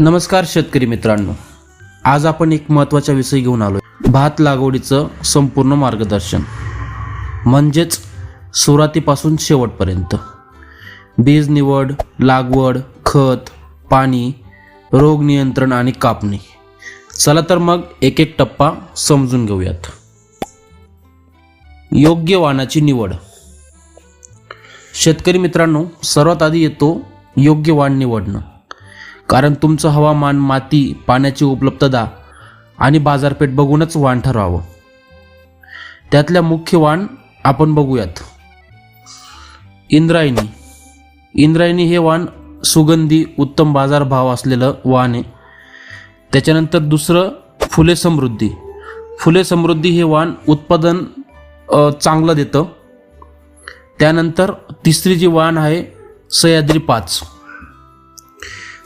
नमस्कार शेतकरी मित्रांनो. आज आपण एक महत्त्वाचा विषय घेऊन आलो भात लागवडीचं संपूर्ण मार्गदर्शन. म्हणजेच सुरुवातीपासून शेवटपर्यंत. बीज निवड लागवड खत पाणी रोग नियंत्रण आणि कापणी. चला तर मग एक एक टप्पा समजून घेऊयात. योग्य वाणाची निवड. शेतकरी मित्रांनो सर्वात आधी येतो योग्य वाण निवडणं. कारण तुमचं हवामान माती पाण्याची उपलब्धता आणि बाजारपेठ बघूनच वाण ठरवावं. त्यातल्या मुख्य वाण आपण बघूयात. इंद्रायणी. इंद्रायणी हे वाण सुगंधी उत्तम बाजारभाव असलेलं वाण आहे. त्याच्यानंतर दुसरं फुले समृद्धी. फुले समृद्धी हे वाण उत्पादन चांगलं देतं. त्यानंतर तिसरी जी वाण आहे सह्याद्री पाच.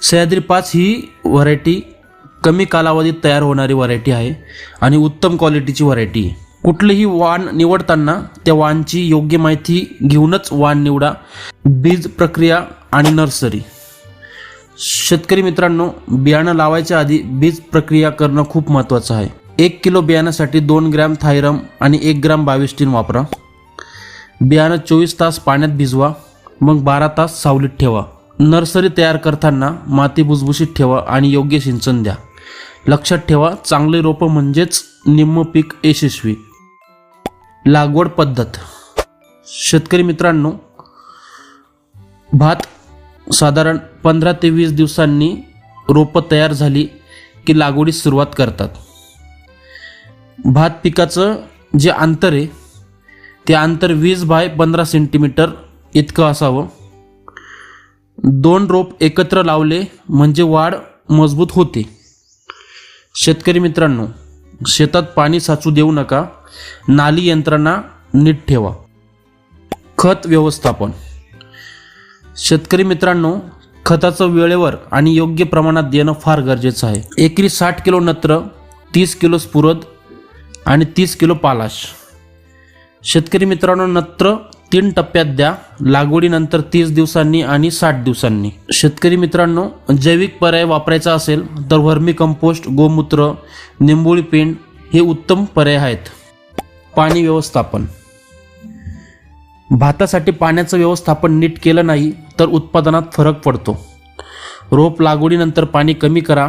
सह्याद्री पाच ही व्हरायटी कमी कालावधीत तयार होणारी व्हरायटी आहे आणि उत्तम क्वालिटीची व्हरायटी आहे. कुठलंही वाण निवडताना त्या वाणची योग्य माहिती घेऊनच वाण निवडा. बीज प्रक्रिया आणि नर्सरी. शेतकरी मित्रांनो बियाणं लावायच्या आधी बीज प्रक्रिया करणं खूप महत्त्वाचं आहे. एक किलो बियाण्यासाठी दोन ग्रॅम थायरम आणि एक ग्रॅम बाविस्टीन वापरा. बियाणं चोवीस तास पाण्यात भिजवा. मग बारा तास सावलीत ठेवा. नर्सरी तयार करताना माती भुसभुशीत ठेवा आणि योग्य सिंचन द्या. लक्षात ठेवा चांगले रोपं म्हणजेच निम्म पीक यशस्वी. लागवड पद्धत. शेतकरी मित्रांनो भात साधारण पंधरा ते वीस दिवसांनी रोपं तयार झाली की लागवडीस सुरुवात करतात. भात पिकाचं जे अंतर आहे ते अंतर वीस बाय पंधरा सेंटीमीटर इतकं असावं. दोन रोप एकत्र लावले म्हणजे वाढ मजबूत होते. शेतकरी मित्रांनो शेतात पाणी साचू देऊ नका. नाली यंत्रणा नीट ठेवा. खत व्यवस्थापन. शेतकरी मित्रांनो खताचं वेळेवर आणि योग्य प्रमाणात देणं फार गरजेचं आहे. एकरी साठ किलो नत्र तीस किलो स्फुरद आणि तीस किलो पालाश. शेतकरी मित्रांनो नत्र तीन टप्प्यात द्या. लागवडीनंतर तीस दिवसांनी आणि साठ दिवसांनी. शेतकरी मित्रांनो जैविक पर्याय वापरायचा असेल तर व्हर्मी कंपोस्ट गोमूत्र निंबोळी पेंड हे उत्तम पर्याय आहेत. पाणी व्यवस्थापन. भातासाठी पाण्याचं व्यवस्थापन नीट केलं नाही तर उत्पादनात फरक पडतो. रोप लागवडीनंतर पाणी कमी करा.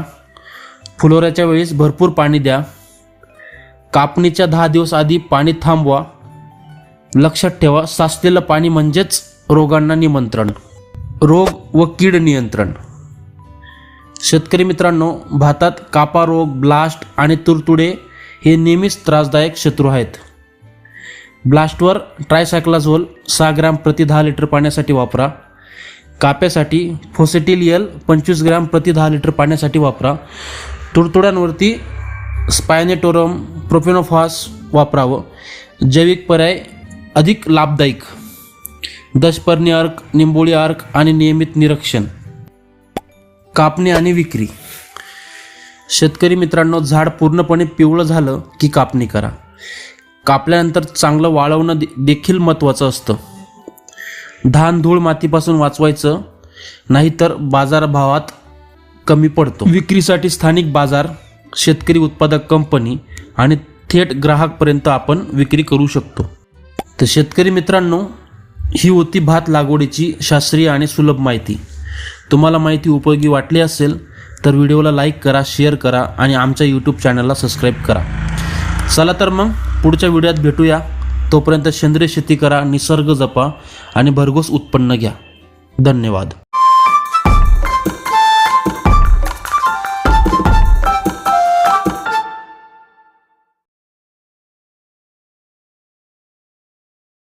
फुलोऱ्याच्या वेळेस भरपूर पाणी द्या. कापणीच्या दहा दिवस आधी पाणी थांबवा. लक्षात ठेवा साचलेलं पाणी म्हणजेच रोगांना निमंत्रण. रोग व कीड नियंत्रण. शेतकरी मित्रांनो भातात कापा रोग ब्लास्ट आणि तुरतुडे हे नेहमीच त्रासदायक शत्रू आहेत. ब्लास्टवर ट्रायसायक्लाझोल सहा ग्रॅम प्रति दहा लिटर पाण्यासाठी वापरा. काप्यासाठी फोसेटिलियल पंचवीस ग्रॅम प्रति दहा लिटर पाण्यासाठी वापरा. तुडतुड्यांवरती स्पायनेटोरम प्रोफेनोफॉस वापरावं. जैविक पर्याय अधिक लाभदायक. दशपर्णी अर्क निंबोळी अर्क आणि नियमित निरीक्षण. कापणी आणि विक्री. शेतकरी मित्रांनो झाड पूर्णपणे पिवळं झालं की कापणी करा. कापल्यानंतर चांगलं वाळवणं दे- देखील महत्त्वाचं असतं. धान धूळ मातीपासून वाचवायचं नाहीतर बाजारभावात कमी पडतो. विक्रीसाठी स्थानिक बाजार शेतकरी उत्पादक कंपनी आणि थेट ग्राहकपर्यंत आपण विक्री करू शकतो. तर शेतकरी मित्रांनो ही होती भात लागवडीची शास्त्रीय आणि सुलभ माहिती. तुम्हाला माहिती उपयोगी वाटली असेल तर व्हिडिओला लाईक करा शेअर करा आणि आमच्या यूट्यूब चॅनलला सबस्क्राईब करा. चला तर मग पुढच्या व्हिडिओत भेटूया. तोपर्यंत सेंद्रिय शेती करा निसर्ग जपा आणि भरघोस उत्पन्न घ्या. धन्यवाद.